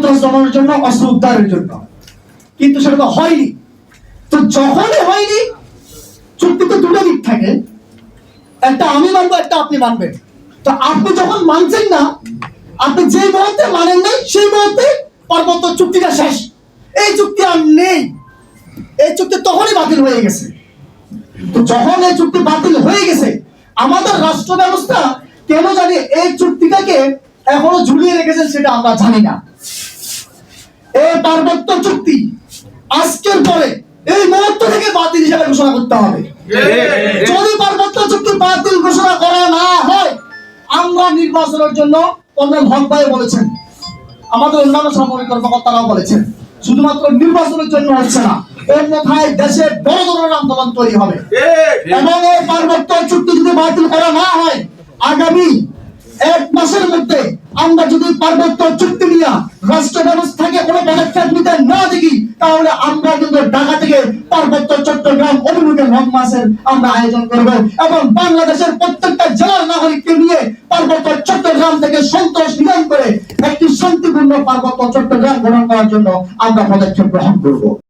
সন্ত্রাস দমনের জন্য অস্ত্র উদ্ধারের জন্য। কিন্তু সেটা তো হয়নি। তো যখনই হয়নি চুক্তিতে দুটো দিক থাকে। একটা আমি মানবো, একটা আপনি মানবেন। তো আপনি যখন মানছেন না, আপনি যে মুহূর্তে মানেন নাই, সেই মুহূর্তে পার্বত্য চুক্তিটা শেষ। এই চুক্তি আর নেই। এই চুক্তি তখনই বাতিল হয়ে গেছে। তো যখন এই চুক্তি বাতিল হয়ে গেছে, আমাদের রাষ্ট্র ব্যবস্থা কেন জানি এই চুক্তিটাকে এখনও ঝুলিয়ে রেখেছেন সেটা আমরা জানি না। এই পার্বত্য চুক্তি। আজকের পরে এই মুহূর্ত থেকে বাতিল হিসেবে ঘোষণা করতে হবে। যদি পার্বত্য চুক্তি বাতিল ঘোষণা করা না হয় আমরা নির্বাচনের জন্য কর্নেল হক ভাই বলেছেন আমাদের অন্যান্য সামরিক কর্মকর্তারাও বলেছেন শুধুমাত্র নির্বাচনের জন্য হচ্ছে না অন্যথায় দেশে বড় ধরনের আন্দোলন তৈরি হবে। এবং এই পার্বত্য চুক্তি যদি বাতিল করা না হয় আগামী এক মাসের মধ্যে আমরা যদি পার্বত্য চুক্তি নিয়ে রাষ্ট্র ব্যবস্থাকে কোনো পদক্ষেপ নিতে না দেখি, তাহলে আমরা কিন্তু ঢাকা থেকে পার্বত্য চট্টগ্রাম অভিমুখে লং মাসের আমরা আয়োজন করব। এবং বাংলাদেশের প্রত্যেকটা জেলার নাগরিককে নিয়ে পার্বত্য চট্টগ্রাম থেকে সন্তোষ নিধন করে একটি শান্তিপূর্ণ পার্বত্য চট্টগ্রাম গ্রহণ করার জন্য আমরা পদক্ষেপ গ্রহণ করব।